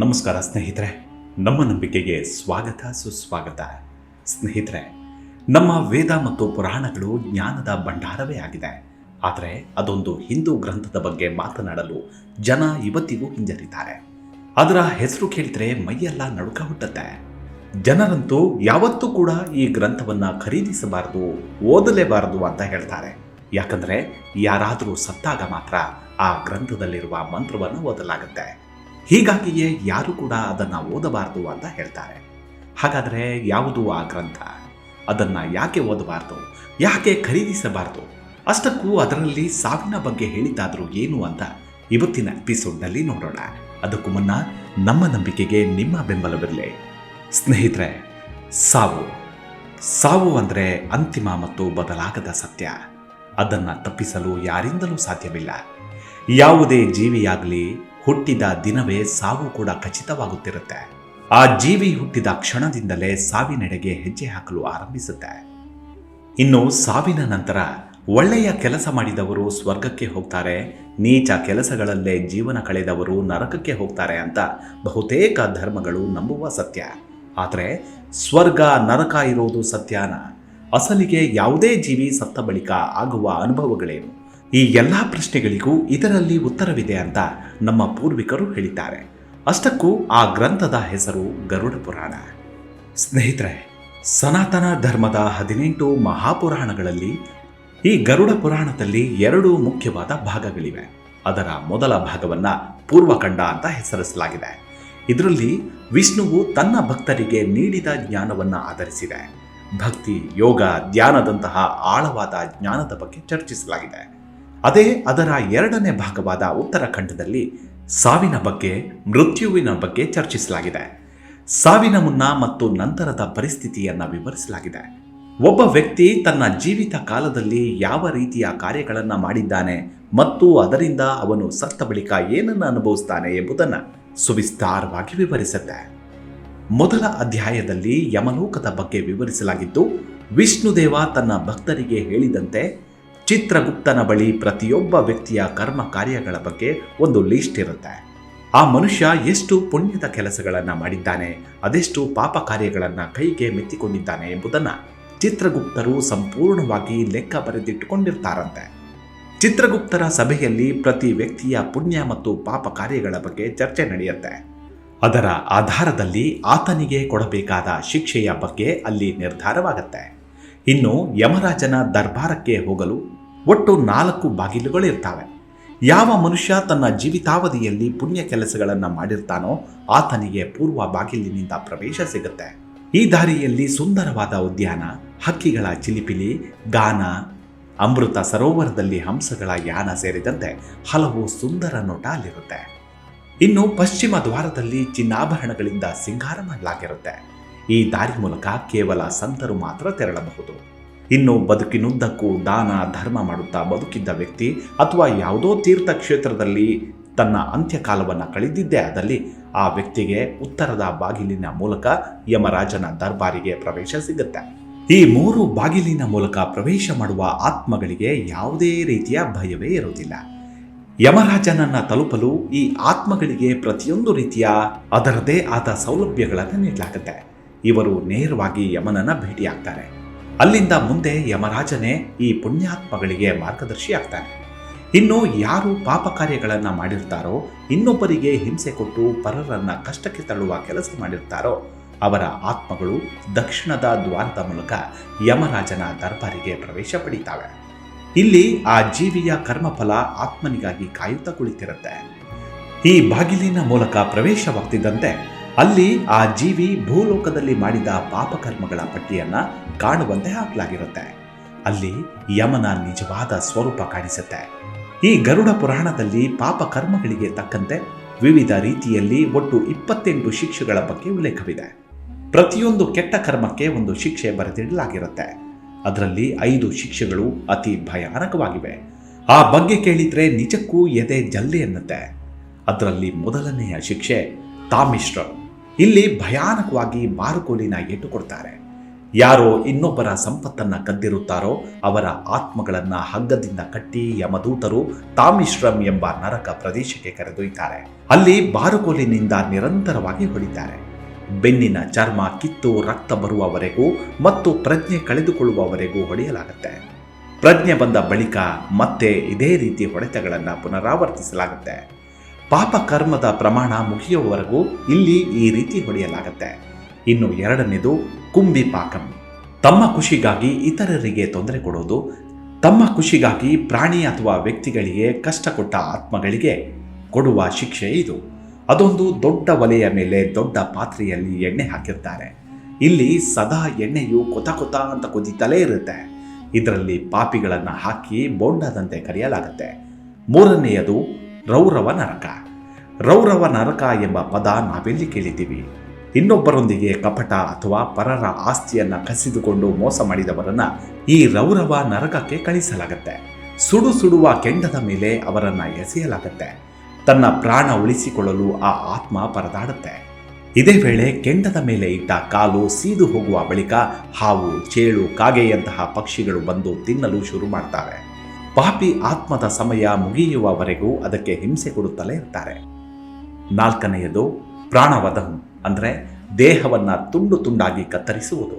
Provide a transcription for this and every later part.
ನಮಸ್ಕಾರ ಸ್ನೇಹಿತರೆ, ನಮ್ಮ ನಂಬಿಕೆಗೆ ಸ್ವಾಗತ, ಸುಸ್ವಾಗತ. ಸ್ನೇಹಿತರೆ, ನಮ್ಮ ವೇದ ಮತ್ತು ಪುರಾಣಗಳು ಜ್ಞಾನದ ಭಂಡಾರವೇ ಆಗಿದೆ. ಆದರೆ ಅದೊಂದು ಹಿಂದೂ ಗ್ರಂಥದ ಬಗ್ಗೆ ಮಾತನಾಡಲು ಜನ ಇವತ್ತಿಗೂ ಹಿಂಜರಿತಾರೆ ಅದರ ಹೆಸರು ಕೇಳಿದ್ರೆ ಮೈಯೆಲ್ಲ ನಡುಕ ಹುಟ್ಟುತ್ತೆ ಜನರಂತೂ ಯಾವತ್ತೂ ಕೂಡ ಈ ಗ್ರಂಥವನ್ನು ಖರೀದಿಸಬಾರದು, ಓದಲೇಬಾರದು ಅಂತ ಹೇಳ್ತಾರೆ. ಯಾಕಂದರೆ ಯಾರಾದರೂ ಸತ್ತಾಗ ಮಾತ್ರ ಆ ಗ್ರಂಥದಲ್ಲಿರುವ ಮಂತ್ರವನ್ನು ಓದಲಾಗುತ್ತೆ. ಹೀಗಾಗಿಯೇ ಯಾರು ಕೂಡ ಅದನ್ನು ಓದಬಾರದು ಅಂತ ಹೇಳ್ತಾರೆ. ಹಾಗಾದರೆ ಯಾವುದು ಆ ಗ್ರಂಥ? ಅದನ್ನು ಯಾಕೆ ಓದಬಾರ್ದು? ಯಾಕೆ ಖರೀದಿಸಬಾರ್ದು? ಅಷ್ಟಕ್ಕೂ ಅದರಲ್ಲಿ ಸಾವಿನ ಬಗ್ಗೆ ಹೇಳಿದ್ದಾದರೂ ಏನು ಅಂತ ಇವತ್ತಿನ ಎಪಿಸೋಡ್ನಲ್ಲಿ ನೋಡೋಣ. ಅದಕ್ಕೂ ಮುನ್ನ ನಮ್ಮ ನಂಬಿಕೆಗೆ ನಿಮ್ಮ ಬೆಂಬಲವಿರಲಿ. ಸ್ನೇಹಿತರೆ, ಸಾವು. ಸಾವು ಅಂದರೆ ಅಂತಿಮ ಮತ್ತು ಬದಲಾಗದ ಸತ್ಯ. ಅದನ್ನು ತಪ್ಪಿಸಲು ಯಾರಿಂದಲೂ ಸಾಧ್ಯವಿಲ್ಲ. ಯಾವುದೇ ಜೀವಿಯಾಗಲಿ ಹುಟ್ಟಿದ ದಿನವೇ ಸಾವು ಕೂಡ ಖಚಿತವಾಗುತ್ತಿರುತ್ತೆ. ಆ ಜೀವಿ ಹುಟ್ಟಿದ ಕ್ಷಣದಿಂದಲೇ ಸಾವಿನೆಡೆಗೆ ಹೆಜ್ಜೆ ಹಾಕಲು ಆರಂಭಿಸುತ್ತೆ. ಇನ್ನು ಸಾವಿನ ನಂತರ ಒಳ್ಳೆಯ ಕೆಲಸ ಮಾಡಿದವರು ಸ್ವರ್ಗಕ್ಕೆ ಹೋಗ್ತಾರೆ, ನೀಚ ಕೆಲಸಗಳಲ್ಲೇ ಜೀವನ ಕಳೆದವರು ನರಕಕ್ಕೆ ಹೋಗ್ತಾರೆ ಅಂತ ಬಹುತೇಕ ಧರ್ಮಗಳು ನಂಬುವ ಸತ್ಯ. ಆದರೆ ಸ್ವರ್ಗ ನರಕ ಇರೋದು ಸತ್ಯನ? ಅಸಲಿಗೆ ಯಾವುದೇ ಜೀವಿ ಸತ್ತ ಬಳಿಕ ಆಗುವ ಅನುಭವಗಳೇನು? ಈ ಎಲ್ಲ ಪ್ರಶ್ನೆಗಳಿಗೂ ಇದರಲ್ಲಿ ಉತ್ತರವಿದೆ ಅಂತ ನಮ್ಮ ಪೂರ್ವಿಕರು ಹೇಳಿದ್ದಾರೆ. ಅಷ್ಟಕ್ಕೂ ಆ ಗ್ರಂಥದ ಹೆಸರು ಗರುಡ ಪುರಾಣ. ಸ್ನೇಹಿತರೆ, ಸನಾತನ ಧರ್ಮದ ಹದಿನೆಂಟು ಮಹಾಪುರಾಣಗಳಲ್ಲಿ ಈ ಗರುಡ ಪುರಾಣದಲ್ಲಿ ಎರಡು ಮುಖ್ಯವಾದ ಭಾಗಗಳಿವೆ. ಅದರ ಮೊದಲ ಭಾಗವನ್ನ ಪೂರ್ವಖಂಡ ಅಂತ ಹೆಸರಿಸಲಾಗಿದೆ. ಇದರಲ್ಲಿ ವಿಷ್ಣುವು ತನ್ನ ಭಕ್ತರಿಗೆ ನೀಡಿದ ಜ್ಞಾನವನ್ನು ಆಧರಿಸಿದೆ. ಭಕ್ತಿ ಯೋಗ ಧ್ಯಾನದಂತಹ ಆಳವಾದ ಜ್ಞಾನದ ಬಗ್ಗೆ ಚರ್ಚಿಸಲಾಗಿದೆ. ಅದೇ ಅದರ ಎರಡನೇ ಭಾಗವಾದ ಉತ್ತರಾಖಂಡದಲ್ಲಿ ಸಾವಿನ ಬಗ್ಗೆ, ಮೃತ್ಯುವಿನ ಬಗ್ಗೆ ಚರ್ಚಿಸಲಾಗಿದೆ. ಸಾವಿನ ಮುನ್ನ ಮತ್ತು ನಂತರದ ಪರಿಸ್ಥಿತಿಯನ್ನು ವಿವರಿಸಲಾಗಿದೆ. ಒಬ್ಬ ವ್ಯಕ್ತಿ ತನ್ನ ಜೀವಿತ ಕಾಲದಲ್ಲಿ ಯಾವ ರೀತಿಯ ಕಾರ್ಯಗಳನ್ನು ಮಾಡಿದ್ದಾನೆ ಮತ್ತು ಅದರಿಂದ ಅವನು ಸತ್ತ ಬಳಿಕ ಏನನ್ನು ಅನುಭವಿಸ್ತಾನೆ ಎಂಬುದನ್ನು ಸುವಿಸ್ತಾರವಾಗಿ ವಿವರಿಸುತ್ತೆ ಮೊದಲ ಅಧ್ಯಾಯದಲ್ಲಿ ಯಮಲೋಕದ ಬಗ್ಗೆ ವಿವರಿಸಲಾಗಿದ್ದು, ವಿಷ್ಣುದೇವ ತನ್ನ ಭಕ್ತರಿಗೆ ಹೇಳಿದಂತೆ ಚಿತ್ರಗುಪ್ತನ ಬಳಿ ಪ್ರತಿಯೊಬ್ಬ ವ್ಯಕ್ತಿಯ ಕರ್ಮ ಕಾರ್ಯಗಳ ಬಗ್ಗೆ ಒಂದು ಲಿಸ್ಟ್ ಇರುತ್ತೆ. ಆ ಮನುಷ್ಯ ಎಷ್ಟು ಪುಣ್ಯದ ಕೆಲಸಗಳನ್ನು ಮಾಡಿದ್ದಾನೆ, ಅದೆಷ್ಟು ಪಾಪ ಕಾರ್ಯಗಳನ್ನು ಕೈಗೆ ಮೆತ್ತಿಕೊಂಡಿದ್ದಾನೆ ಎಂಬುದನ್ನು ಚಿತ್ರಗುಪ್ತರು ಸಂಪೂರ್ಣವಾಗಿ ಲೆಕ್ಕ ಬರೆದಿಟ್ಟುಕೊಂಡಿರ್ತಾರಂತೆ. ಚಿತ್ರಗುಪ್ತರ ಸಭೆಯಲ್ಲಿ ಪ್ರತಿ ವ್ಯಕ್ತಿಯ ಪುಣ್ಯ ಮತ್ತು ಪಾಪ ಕಾರ್ಯಗಳ ಬಗ್ಗೆ ಚರ್ಚೆ ನಡೆಯುತ್ತೆ. ಅದರ ಆಧಾರದಲ್ಲಿ ಆತನಿಗೆ ಕೊಡಬೇಕಾದ ಶಿಕ್ಷೆಯ ಬಗ್ಗೆ ಅಲ್ಲಿ ನಿರ್ಧಾರವಾಗುತ್ತೆ. ಇನ್ನು ಯಮರಾಜನ ದರ್ಬಾರಕ್ಕೆ ಹೋಗಲು ಒಟ್ಟು ನಾಲ್ಕು ಬಾಗಿಲುಗಳಿರ್ತವೆ. ಯಾವ ಮನುಷ್ಯ ತನ್ನ ಜೀವಿತಾವಧಿಯಲ್ಲಿ ಪುಣ್ಯ ಕೆಲಸಗಳನ್ನು ಮಾಡಿರ್ತಾನೋ ಆತನಿಗೆ ಪೂರ್ವ ಬಾಗಿಲಿನಿಂದ ಪ್ರವೇಶ ಸಿಗುತ್ತೆ. ಈ ದಾರಿಯಲ್ಲಿ ಸುಂದರವಾದ ಉದ್ಯಾನ, ಹಕ್ಕಿಗಳ ಚಿಲಿಪಿಲಿ, ಗಾನ, ಅಮೃತ ಸರೋವರದಲ್ಲಿ ಹಂಸಗಳ ಯಾನ ಸೇರಿದಂತೆ ಹಲವು ಸುಂದರ ನೋಟ ಅಲ್ಲಿರುತ್ತೆ. ಇನ್ನು ಪಶ್ಚಿಮ ದ್ವಾರದಲ್ಲಿ ಚಿನ್ನಾಭರಣಗಳಿಂದ ಸಿಂಗಾರ ಮಾಡಲಾಗಿರುತ್ತೆ. ಈ ದಾರಿ ಮೂಲಕ ಕೇವಲ ಸಂತರು ಮಾತ್ರ ತೆರಳಬಹುದು. ಇನ್ನು ಬದುಕಿನುದ್ದಕ್ಕೂ ದಾನ, ಧರ್ಮ ಮಾಡುತ್ತಾ ಬದುಕಿದ್ದ ವ್ಯಕ್ತಿ ಅಥವಾ ಯಾವುದೋ ತೀರ್ಥ ಕ್ಷೇತ್ರದಲ್ಲಿ ತನ್ನ ಅಂತ್ಯಕಾಲವನ್ನು ಕಳೆದಿದ್ದೇ ಆದಲ್ಲಿ ಆ ವ್ಯಕ್ತಿಗೆ ಉತ್ತರದ ಬಾಗಿಲಿನ ಮೂಲಕ ಯಮರಾಜನ ದರ್ಬಾರಿಗೆ ಪ್ರವೇಶ ಸಿಗುತ್ತೆ. ಈ ಮೂರು ಬಾಗಿಲಿನ ಮೂಲಕ ಪ್ರವೇಶ ಮಾಡುವ ಆತ್ಮಗಳಿಗೆ ಯಾವುದೇ ರೀತಿಯ ಭಯವೇ ಇರುವುದಿಲ್ಲ. ಯಮರಾಜನನ್ನು ತಲುಪಲು ಈ ಆತ್ಮಗಳಿಗೆ ಪ್ರತಿಯೊಂದು ರೀತಿಯ ಅದರದೇ ಆದ ಸೌಲಭ್ಯಗಳನ್ನು ನೀಡಲಾಗುತ್ತೆ. ಇವರು ನೇರವಾಗಿ ಯಮನನ್ನ ಭೇಟಿಯಾಗ್ತಾರೆ. ಅಲ್ಲಿಂದ ಮುಂದೆ ಯಮರಾಜನೇ ಈ ಪುಣ್ಯಾತ್ಮಗಳಿಗೆ ಮಾರ್ಗದರ್ಶಿ ಆಗ್ತಾನೆ ಇನ್ನು ಯಾರು ಪಾಪ ಕಾರ್ಯಗಳನ್ನು ಮಾಡಿರ್ತಾರೋ, ಇನ್ನೊಬ್ಬರಿಗೆ ಹಿಂಸೆ ಕೊಟ್ಟು ಪರರನ್ನ ಕಷ್ಟಕ್ಕೆ ತಳ್ಳುವ ಕೆಲಸ ಮಾಡಿರ್ತಾರೋ, ಅವರ ಆತ್ಮಗಳು ದಕ್ಷಿಣದ ದ್ವಾರದ ಮೂಲಕ ಯಮರಾಜನ ದರ್ಬಾರಿಗೆ ಪ್ರವೇಶ ಪಡೀತಾವೆ. ಇಲ್ಲಿ ಆ ಜೀವಿಯ ಕರ್ಮಫಲ ಆತ್ಮನಿಗಾಗಿ ಕಾಯುತ್ತಾ ಕುಳಿತಿರುತ್ತೆ. ಈ ಬಾಗಿಲಿನ ಮೂಲಕ ಪ್ರವೇಶವಾಗ್ತಿದ್ದಂತೆ ಅಲ್ಲಿ ಆ ಜೀವಿ ಭೂಲೋಕದಲ್ಲಿ ಮಾಡಿದ ಪಾಪಕರ್ಮಗಳ ಪಟ್ಟಿಯನ್ನು ಕಾಣುವಂತೆ ಹಾಕಲಾಗಿರುತ್ತೆ. ಅಲ್ಲಿ ಯಮನ ನಿಜವಾದ ಸ್ವರೂಪ ಕಾಣಿಸುತ್ತೆ. ಈ ಗರುಡ ಪುರಾಣದಲ್ಲಿ ಪಾಪಕರ್ಮಗಳಿಗೆ ತಕ್ಕಂತೆ ವಿವಿಧ ರೀತಿಯಲ್ಲಿ ಒಟ್ಟು ಇಪ್ಪತ್ತೆಂಟು ಶಿಕ್ಷೆಗಳ ಬಗ್ಗೆ ಉಲ್ಲೇಖವಿದೆ. ಪ್ರತಿಯೊಂದು ಕೆಟ್ಟ ಕರ್ಮಕ್ಕೆ ಒಂದು ಶಿಕ್ಷೆ ಬರೆದಿಡಲಾಗಿರುತ್ತೆ. ಅದರಲ್ಲಿ ಐದು ಶಿಕ್ಷೆಗಳು ಅತಿ ಭಯಾನಕವಾಗಿವೆ. ಆ ಬಗ್ಗೆ ಕೇಳಿದ್ರೆ ನಿಜಕ್ಕೂ ಎದೆ ಜಲ್ಲೆ ಎನ್ನುತ್ತೆ. ಅದರಲ್ಲಿ ಮೊದಲನೆಯ ಶಿಕ್ಷೆ ತಾಮಿಶ್ರ ಇಲ್ಲಿ ಭಯಾನಕವಾಗಿ ಬಾರುಕೋಲಿನ ಏಟು ಕೊಡ್ತಾರೆ ಯಾರೋ ಇನ್ನೊಬ್ಬರ ಸಂಪತ್ತನ್ನ ಕದ್ದಿರುತ್ತಾರೋ ಅವರ ಆತ್ಮಗಳನ್ನು ಹಗ್ಗದಿಂದ ಕಟ್ಟಿ ಯಮದೂತರು ತಾಮಿಶ್ರಮ್ ಎಂಬ ನರಕ ಪ್ರದೇಶಕ್ಕೆ ಕರೆದೊಯ್ತಾರೆ. ಅಲ್ಲಿ ಬಾರುಕೋಲಿನಿಂದ ನಿರಂತರವಾಗಿ ಹೊಡಿತಾರೆ ಬೆನ್ನಿನ ಚರ್ಮ ಕಿತ್ತು ರಕ್ತ ಬರುವವರೆಗೂ ಮತ್ತು ಪ್ರಜ್ಞೆ ಕಳೆದುಕೊಳ್ಳುವವರೆಗೂ ಹೊಡೆಯಲಾಗುತ್ತೆ ಪ್ರಜ್ಞೆ ಬಂದ ಬಳಿಕ ಮತ್ತೆ ಇದೇ ರೀತಿ ಹೊಡೆತಗಳನ್ನು ಪುನರಾವರ್ತಿಸಲಾಗುತ್ತೆ. ಪಾಪ ಕರ್ಮದ ಪ್ರಮಾಣ ಮುಗಿಯುವವರೆಗೂ ಇಲ್ಲಿ ಈ ರೀತಿ ಹೊಡೆಯಲಾಗುತ್ತೆ ಇನ್ನು ಎರಡನೇದು ಕುಂಬಿ ಪಾಕಂ. ತಮ್ಮ ಖುಷಿಗಾಗಿ ಇತರರಿಗೆ ತೊಂದರೆ ಕೊಡೋದು, ತಮ್ಮ ಖುಷಿಗಾಗಿ ಪ್ರಾಣಿ ಅಥವಾ ವ್ಯಕ್ತಿಗಳಿಗೆ ಕಷ್ಟ ಕೊಟ್ಟ ಆತ್ಮಗಳಿಗೆ ಕೊಡುವ ಶಿಕ್ಷೆ ಇದು. ಅದೊಂದು ದೊಡ್ಡ ಒಲೆಯ ಮೇಲೆ ದೊಡ್ಡ ಪಾತ್ರೆಯಲ್ಲಿ ಎಣ್ಣೆ ಹಾಕಿರ್ತಾರೆ. ಇಲ್ಲಿ ಸದಾ ಎಣ್ಣೆಯು ಕೊತ ಕೊತ ಅಂತ ಕುದಿತಲೇ ಇರುತ್ತೆ. ಇದರಲ್ಲಿ ಪಾಪಿಗಳನ್ನು ಹಾಕಿ ಬೋಂಡದಂತೆ ಕರೆಯಲಾಗುತ್ತೆ. ಮೂರನೆಯದು ರೌರವ ನರಕ. ರೌರವ ನರಕ ಎಂಬ ಪದ ನಾವೆಲ್ಲಿ ಕೇಳಿದ್ದೀವಿ. ಇನ್ನೊಬ್ಬರೊಂದಿಗೆ ಕಪಟ ಅಥವಾ ಪರರ ಆಸ್ತಿಯನ್ನ ಕಸಿದುಕೊಂಡು ಮೋಸ ಮಾಡಿದವರನ್ನ ಈ ರೌರವ ನರಕಕ್ಕೆ ಕಳಿಸಲಾಗುತ್ತೆ. ಸುಡು ಸುಡುವ ಕೆಂಡದ ಮೇಲೆ ಅವರನ್ನ ಎಸೆಯಲಾಗತ್ತೆ. ತನ್ನ ಪ್ರಾಣ ಉಳಿಸಿಕೊಳ್ಳಲು ಆ ಆತ್ಮ ಪರದಾಡುತ್ತೆ. ಇದೇ ವೇಳೆ ಕೆಂಡದ ಮೇಲೆ ಇಟ್ಟ ಕಾಲು ಸೀದು ಹೋಗುವ ಬಳಿಕ ಹಾವು, ಚೇಳು, ಕಾಗೆಯಂತಹ ಪಕ್ಷಿಗಳು ಬಂದು ತಿನ್ನಲು ಶುರು ಮಾಡ್ತವೆ ಪಾಪಿ ಆತ್ಮದ ಸಮಯ ಮುಗಿಯುವವರೆಗೂ ಅದಕ್ಕೆ ಹಿಂಸೆ ಕೊಡುತ್ತಲೇ ಇರ್ತಾರೆ. ನಾಲ್ಕನೆಯದು ಪ್ರಾಣವಧಂ, ಅಂದರೆ ದೇಹವನ್ನ ತುಂಡು ತುಂಡಾಗಿ ಕತ್ತರಿಸುವುದು.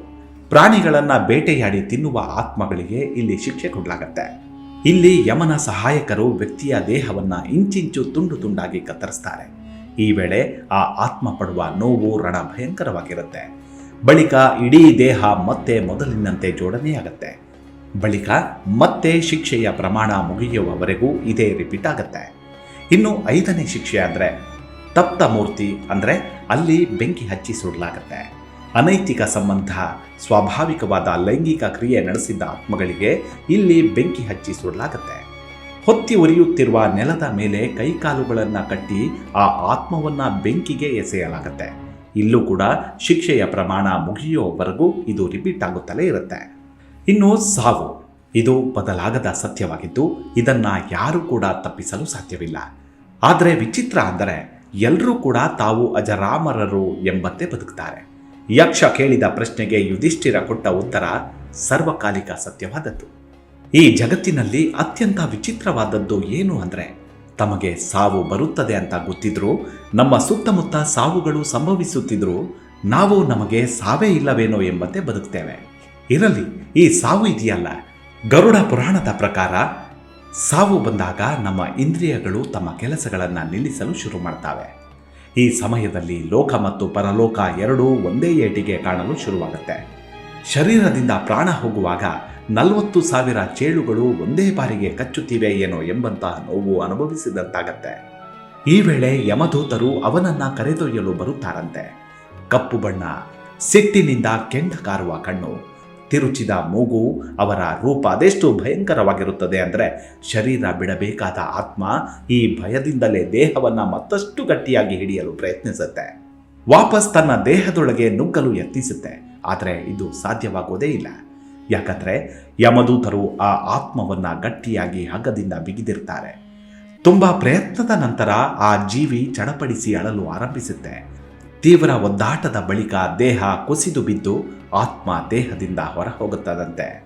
ಪ್ರಾಣಿಗಳನ್ನು ಬೇಟೆಯಾಡಿ ತಿನ್ನುವ ಆತ್ಮಗಳಿಗೆ ಇಲ್ಲಿ ಶಿಕ್ಷೆ ಕೊಡಲಾಗತ್ತೆ. ಇಲ್ಲಿ ಯಮನ ಸಹಾಯಕರು ವ್ಯಕ್ತಿಯ ದೇಹವನ್ನ ಇಂಚಿಂಚು ತುಂಡು ತುಂಡಾಗಿ ಕತ್ತರಿಸ್ತಾರೆ. ಈ ವೇಳೆ ಆ ಆತ್ಮ ಪಡುವ ನೋವು ರಣ ಭಯಂಕರವಾಗಿರುತ್ತೆ ಬಳಿಕ ಇಡೀ ದೇಹ ಮತ್ತೆ ಮೊದಲಿನಂತೆ ಜೋಡಣೆಯಾಗತ್ತೆ. ಬಳಿಕ ಮತ್ತೆ ಶಿಕ್ಷೆಯ ಪ್ರಮಾಣ ಮುಗಿಯುವವರೆಗೂ ಇದೇ ರಿಪೀಟ್ ಆಗುತ್ತೆ. ಇನ್ನು ಐದನೇ ಶಿಕ್ಷೆ ಅಂದರೆ ತಪ್ತ ಮೂರ್ತಿ ಅಂದರೆ ಅಲ್ಲಿ ಬೆಂಕಿ ಹಚ್ಚಿ ಸುಡಲಾಗತ್ತೆ ಅನೈತಿಕ ಸಂಬಂಧ, ಸ್ವಾಭಾವಿಕವಾದ ಲೈಂಗಿಕ ಕ್ರಿಯೆ ನಡೆಸಿದ್ದ ಆತ್ಮಗಳಿಗೆ ಇಲ್ಲಿ ಬೆಂಕಿ ಹಚ್ಚಿ ಸುಡಲಾಗತ್ತೆ ಹೊತ್ತಿ ಉರಿಯುತ್ತಿರುವ ನೆಲದ ಮೇಲೆ ಕೈಕಾಲುಗಳನ್ನು ಕಟ್ಟಿ ಆ ಆತ್ಮವನ್ನು ಬೆಂಕಿಗೆ ಎಸೆಯಲಾಗತ್ತೆ. ಇಲ್ಲೂ ಕೂಡ ಶಿಕ್ಷೆಯ ಪ್ರಮಾಣ ಮುಗಿಯುವವರೆಗೂ ಇದು ರಿಪೀಟ್ ಆಗುತ್ತಲೇ ಇರುತ್ತೆ. ಇನ್ನು ಸಾವು. ಇದು ಬದಲಾಗದ ಸತ್ಯವಾಗಿದ್ದು, ಇದನ್ನು ಯಾರೂ ಕೂಡ ತಪ್ಪಿಸಲು ಸಾಧ್ಯವಿಲ್ಲ. ಆದರೆ ವಿಚಿತ್ರ ಅಂದರೆ ಎಲ್ಲರೂ ಕೂಡ ತಾವು ಅಜರಾಮರರು ಎಂಬಂತೆ ಬದುಕ್ತಾರೆ. ಯಕ್ಷ ಕೇಳಿದ ಪ್ರಶ್ನೆಗೆ ಯುಧಿಷ್ಠಿರ ಕೊಟ್ಟ ಉತ್ತರ ಸರ್ವಕಾಲಿಕ ಸತ್ಯವಾದದ್ದು. ಈ ಜಗತ್ತಿನಲ್ಲಿ ಅತ್ಯಂತ ವಿಚಿತ್ರವಾದದ್ದು ಏನು ಅಂದರೆ, ತಮಗೆ ಸಾವು ಬರುತ್ತದೆ ಅಂತ ಗೊತ್ತಿದ್ರೂ, ನಮ್ಮ ಸುತ್ತಮುತ್ತ ಸಾವುಗಳು ಸಂಭವಿಸುತ್ತಿದ್ರೂ, ನಾವು ನಮಗೆ ಸಾವೇ ಇಲ್ಲವೇನೋ ಎಂಬಂತೆ ಬದುಕ್ತೇವೆ. ಇರಲಿ, ಈ ಸಾವು ಇದೆಯಲ್ಲ. ಗರುಡ ಪುರಾಣದ ಪ್ರಕಾರ ಸಾವು ಬಂದಾಗ ನಮ್ಮ ಇಂದ್ರಿಯಗಳು ತಮ್ಮ ಕೆಲಸಗಳನ್ನು ನಿಲ್ಲಿಸಲು ಶುರು ಮಾಡ್ತವೆ. ಈ ಸಮಯದಲ್ಲಿ ಲೋಕ ಮತ್ತು ಪರಲೋಕ ಎರಡೂ ಒಂದೇ ಏಟಿಗೆ ಕಾಣಲು ಶುರುವಾಗುತ್ತೆ. ಶರೀರದಿಂದ ಪ್ರಾಣ ಹೋಗುವಾಗ ನಲವತ್ತು ಸಾವಿರ ಚೇಳುಗಳು ಒಂದೇ ಬಾರಿಗೆ ಕಚ್ಚುತ್ತಿವೆ ಏನೋ ಎಂಬಂತಹ ನೋವು ಅನುಭವಿಸಿದಂತಾಗತ್ತೆ. ಈ ವೇಳೆ ಯಮದೂತರು ಅವನನ್ನ ಕರೆದೊಯ್ಯಲು ಬರುತ್ತಾರಂತೆ. ಕಪ್ಪು ಬಣ್ಣ, ಸಿಟ್ಟಿನಿಂದ ಕೆಂಡ ಕಾರುವ ಕಣ್ಣು ತಿರುಚಿದ ಮೂಗು ಅವರ ರೂಪ ಅದೆಷ್ಟು ಭಯಂಕರವಾಗಿರುತ್ತದೆ ಅಂದರೆ ಶರೀರ ಬಿಡಬೇಕಾದ ಆತ್ಮ ಈ ಭಯದಿಂದಲೇ ದೇಹವನ್ನು ಮತ್ತಷ್ಟು ಗಟ್ಟಿಯಾಗಿ ಹಿಡಿಯಲು ಪ್ರಯತ್ನಿಸುತ್ತೆ. ವಾಪಸ್ ತನ್ನ ದೇಹದೊಳಗೆ ನುಗ್ಗಲು ಯತ್ನಿಸುತ್ತೆ. ಆದರೆ ಇದು ಸಾಧ್ಯವಾಗೋದೇ ಇಲ್ಲ. ಯಾಕಂದರೆ ಯಮದೂತರು ಆ ಆತ್ಮವನ್ನು ಗಟ್ಟಿಯಾಗಿ ಹಗ್ಗದಿಂದ ಬಿಗಿದಿರ್ತಾರೆ. ತುಂಬ ಪ್ರಯತ್ನದ ನಂತರ ಆ ಜೀವಿ ಚಡಪಡಿಸಿ ಅಳಲು ಆರಂಭಿಸುತ್ತೆ. ತೀವ್ರ ಒದ್ದಾಟದ ಬಳಿಕ ದೇಹ ಕುಸಿದು ಬಿದ್ದು ಆತ್ಮ ದೇಹದಿಂದ ಹೊರ ಹೋಗುತ್ತದಂತೆ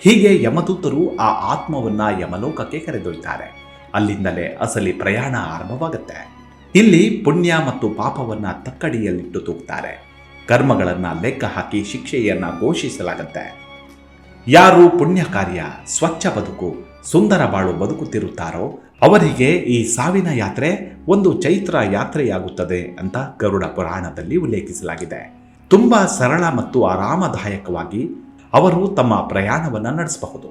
ಹೀಗೆ ಯಮದೂತರು ಆ ಆತ್ಮವನ್ನ ಯಮಲೋಕಕ್ಕೆ ಕರೆದೊಯ್ತಾರೆ. ಅಲ್ಲಿಂದಲೇ ಅಸಲಿ ಪ್ರಯಾಣ ಆರಂಭವಾಗುತ್ತೆ. ಇಲ್ಲಿ ಪುಣ್ಯ ಮತ್ತು ಪಾಪವನ್ನ ತಕ್ಕಡಿಯಲ್ಲಿಟ್ಟು ತೂಗ್ತಾರೆ. ಕರ್ಮಗಳನ್ನ ಲೆಕ್ಕ ಹಾಕಿ ಶಿಕ್ಷೆಯನ್ನ ಘೋಷಿಸಲಾಗುತ್ತೆ. ಯಾರು ಪುಣ್ಯ ಕಾರ್ಯ, ಸ್ವಚ್ಛ ಬದುಕು, ಸುಂದರ ಬಾಳು ಬದುಕುತ್ತಿರುತ್ತಾರೋ ಅವರಿಗೆ ಈ ಸಾವಿನ ಯಾತ್ರೆ ಒಂದು ಚೈತ್ರ ಯಾತ್ರೆಯಾಗುತ್ತದೆ ಅಂತ ಗರುಡ ಪುರಾಣದಲ್ಲಿ ಉಲ್ಲೇಖಿಸಲಾಗಿದೆ. ತುಂಬಾ ಸರಳ ಮತ್ತು ಆರಾಮದಾಯಕವಾಗಿ ಅವರು ತಮ್ಮ ಪ್ರಯಾಣವನ್ನು ನಡೆಸಬಹುದು.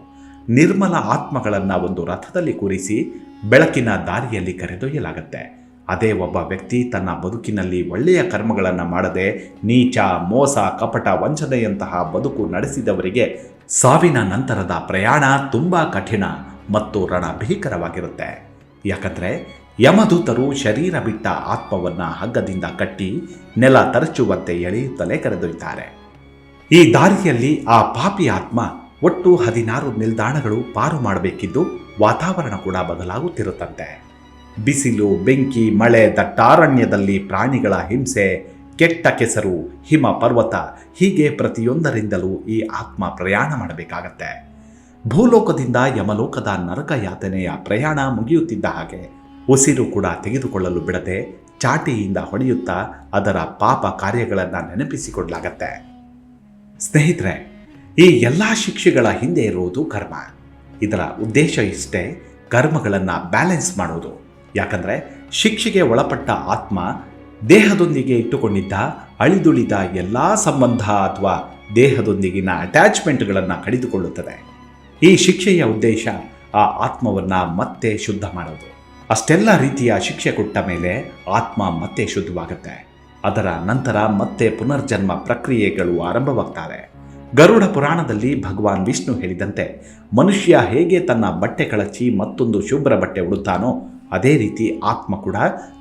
ನಿರ್ಮಲ ಆತ್ಮಗಳನ್ನು ಒಂದು ರಥದಲ್ಲಿ ಕೂರಿಸಿ ಬೆಳಕಿನ ದಾರಿಯಲ್ಲಿ ಕರೆದೊಯ್ಯಲಾಗುತ್ತೆ. ಅದೇ ಒಬ್ಬ ವ್ಯಕ್ತಿ ತನ್ನ ಬದುಕಿನಲ್ಲಿ ಒಳ್ಳೆಯ ಕರ್ಮಗಳನ್ನು ಮಾಡದೆ ನೀಚ, ಮೋಸ, ಕಪಟ, ವಂಚನೆಯಂತಹ ಬದುಕು ನಡೆಸಿದವರಿಗೆ ಸಾವಿನ ನಂತರದ ಪ್ರಯಾಣ ತುಂಬ ಕಠಿಣ ಮತ್ತು ರಣಭೀಕರವಾಗಿರುತ್ತೆ. ಯಾಕಂದ್ರೆ ಯಮದೂತರು ಶರೀರ ಬಿಟ್ಟ ಆತ್ಮವನ್ನ ಹಗ್ಗದಿಂದ ಕಟ್ಟಿ ನೆಲ ತರಚುವಂತೆ ಎಳೆಯುತ್ತಲೇ ಕರೆದೊಯ್ತಾರೆ. ಈ ದಾರಿಯಲ್ಲಿ ಆ ಪಾಪಿ ಆತ್ಮ ಒಟ್ಟು ಹದಿನಾರು ನಿಲ್ದಾಣಗಳು ಪಾರು ಮಾಡಬೇಕಿದ್ದು ವಾತಾವರಣ ಕೂಡ ಬದಲಾಗುತ್ತಿರುತ್ತಂತೆ. ಬಿಸಿಲು, ಬೆಂಕಿ, ಮಳೆ, ದಟ್ಟಾರಣ್ಯದಲ್ಲಿ ಪ್ರಾಣಿಗಳ ಹಿಂಸೆ, ಕೆಟ್ಟ ಕೆಸರು, ಹಿಮ ಪರ್ವತ ಹೀಗೆ ಪ್ರತಿಯೊಂದರಿಂದಲೂ ಈ ಆತ್ಮ ಪ್ರಯಾಣ ಮಾಡಬೇಕಾಗತ್ತೆ. ಭೂಲೋಕದಿಂದ ಯಮಲೋಕದ ನರಕ ಯಾತನೆಯ ಪ್ರಯಾಣ ಮುಗಿಯುತ್ತಿದ್ದ ಹಾಗೆ ಉಸಿರು ಕೂಡ ತೆಗೆದುಕೊಳ್ಳಲು ಬಿಡದೆ ಚಾಟಿಯಿಂದ ಹೊಡೆಯುತ್ತಾ ಅದರ ಪಾಪ ಕಾರ್ಯಗಳನ್ನು ನೆನಪಿಸಿಕೊಡಲಾಗತ್ತೆ ಸ್ನೇಹಿತರೆ, ಈ ಎಲ್ಲ ಶಿಕ್ಷೆಗಳ ಹಿಂದೆ ಇರುವುದು ಕರ್ಮ. ಇದರ ಉದ್ದೇಶ ಇಷ್ಟೇ ಕರ್ಮಗಳನ್ನು ಬ್ಯಾಲೆನ್ಸ್ ಮಾಡೋದು. ಯಾಕಂದರೆ ಶಿಕ್ಷೆಗೆ ಒಳಪಟ್ಟ ಆತ್ಮ ದೇಹದೊಂದಿಗೆ ಇಟ್ಟುಕೊಂಡಿದ್ದ, ಅಳಿದುಳಿದ ಎಲ್ಲ ಸಂಬಂಧ ಅಥವಾ ದೇಹದೊಂದಿಗಿನ ಅಟ್ಯಾಚ್ಮೆಂಟ್ಗಳನ್ನು ಕಡಿದುಕೊಳ್ಳುತ್ತದೆ. ಈ ಶಿಕ್ಷೆಯ ಉದ್ದೇಶ ಆ ಆತ್ಮವನ್ನು ಮತ್ತೆ ಶುದ್ಧ ಮಾಡೋದು. ಅಷ್ಟೆಲ್ಲ ರೀತಿಯ ಶಿಕ್ಷೆ ಕೊಟ್ಟ ಮೇಲೆ ಆತ್ಮ ಮತ್ತೆ ಶುದ್ಧವಾಗುತ್ತೆ. ಅದರ ನಂತರ ಮತ್ತೆ ಪುನರ್ಜನ್ಮ ಪ್ರಕ್ರಿಯೆಗಳು ಆರಂಭವಾಗ್ತಾರೆ ಗರುಡ ಪುರಾಣದಲ್ಲಿ ಭಗವಾನ್ ವಿಷ್ಣು ಹೇಳಿದಂತೆ, ಮನುಷ್ಯ ಹೇಗೆ ತನ್ನ ಬಟ್ಟೆ ಕಳಚಿ ಮತ್ತೊಂದು ಶುಭ್ರ ಬಟ್ಟೆ ಉಡುತ್ತಾನೋ, ಅದೇ ರೀತಿ ಆತ್ಮ ಕೂಡ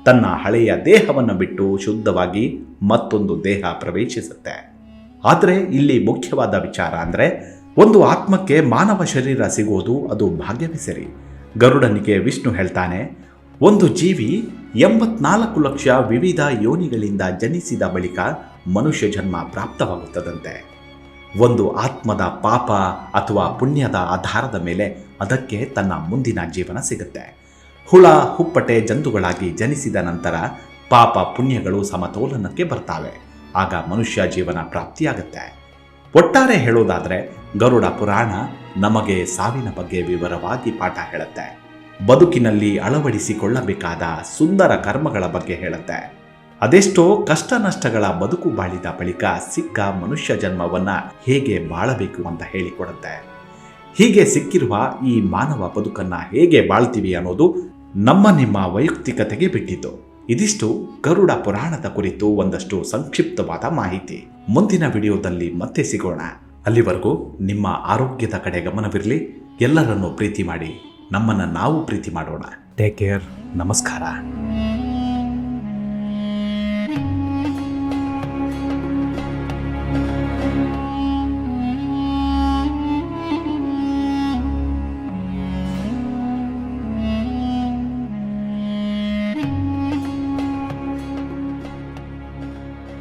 ತನ್ನ ಹಳೆಯ ದೇಹವನ್ನು ಬಿಟ್ಟು ಶುದ್ಧವಾಗಿ ಮತ್ತೊಂದು ದೇಹ ಪ್ರವೇಶಿಸುತ್ತೆ. ಆದರೆ ಇಲ್ಲಿ ಮುಖ್ಯವಾದ ವಿಚಾರ ಅಂದರೆ, ಒಂದು ಆತ್ಮಕ್ಕೆ ಮಾನವ ಶರೀರ ಸಿಗೋದು ಅದು ಭಾಗ್ಯವೇ ಸರಿ. ಗರುಡನಿಗೆ ವಿಷ್ಣು ಹೇಳ್ತಾನೆ, ಒಂದು ಜೀವಿ ಎಂಬತ್ನಾಲ್ಕು ಲಕ್ಷ ವಿವಿಧ ಯೋನಿಗಳಿಂದ ಜನಿಸಿದ ಬಳಿಕ ಮನುಷ್ಯ ಜನ್ಮ ಪ್ರಾಪ್ತವಾಗುತ್ತದಂತೆ. ಒಂದು ಆತ್ಮದ ಪಾಪ ಅಥವಾ ಪುಣ್ಯದ ಆಧಾರದ ಮೇಲೆ ಅದಕ್ಕೆ ತನ್ನ ಮುಂದಿನ ಜೀವನ ಸಿಗುತ್ತೆ. ಹುಳ, ಹುಪ್ಪಟೆ ಜಂತುಗಳಾಗಿ ಜನಿಸಿದ ನಂತರ ಪಾಪ ಪುಣ್ಯಗಳು ಸಮತೋಲನಕ್ಕೆ ಬರ್ತಾವೆ. ಆಗ ಮನುಷ್ಯ ಜೀವನ ಪ್ರಾಪ್ತಿಯಾಗುತ್ತೆ. ಒಟ್ಟಾರೆ ಹೇಳೋದಾದ್ರೆ ಗರುಡ ಪುರಾಣ ನಮಗೆ ಸಾವಿನ ಬಗ್ಗೆ ವಿವರವಾಗಿ ಪಾಠ ಹೇಳುತ್ತೆ. ಬದುಕಿನಲ್ಲಿ ಅಳವಡಿಸಿಕೊಳ್ಳಬೇಕಾದ ಸುಂದರ ಕರ್ಮಗಳ ಬಗ್ಗೆ ಹೇಳುತ್ತೆ. ಅದೆಷ್ಟೋ ಕಷ್ಟ ನಷ್ಟಗಳ ಬದುಕು ಬಾಳಿದ ಬಳಿಕ ಸಿಕ್ಕ ಮನುಷ್ಯ ಜನ್ಮವನ್ನ ಹೇಗೆ ಬಾಳಬೇಕು ಅಂತ ಹೇಳಿಕೊಡುತ್ತೆ. ಹೀಗೆ ಸಿಕ್ಕಿರುವ ಈ ಮಾನವ ಬದುಕನ್ನ ಹೇಗೆ ಬಾಳ್ತೀವಿ ಅನ್ನೋದು ನಮ್ಮ ನಿಮ್ಮ ವೈಯಕ್ತಿಕತೆಗೆ ಬಿಟ್ಟಿದ್ದು ಇದಿಷ್ಟು ಗರುಡ ಪುರಾಣದ ಕುರಿತು ಒಂದಷ್ಟು ಸಂಕ್ಷಿಪ್ತವಾದ ಮಾಹಿತಿ. ಮುಂದಿನ ವಿಡಿಯೋದಲ್ಲಿ ಮತ್ತೆ ಸಿಗೋಣ. ಅಲ್ಲಿವರೆಗೂ ನಿಮ್ಮ ಆರೋಗ್ಯದ ಕಡೆ ಗಮನವಿರಲಿ, ಎಲ್ಲರನ್ನೂ ಪ್ರೀತಿ ಮಾಡಿ, ನಮ್ಮನ್ನು ನಾವು ಪ್ರೀತಿ ಮಾಡೋಣ. ಟೇಕ್ ಕೇರ್ ನಮಸ್ಕಾರ.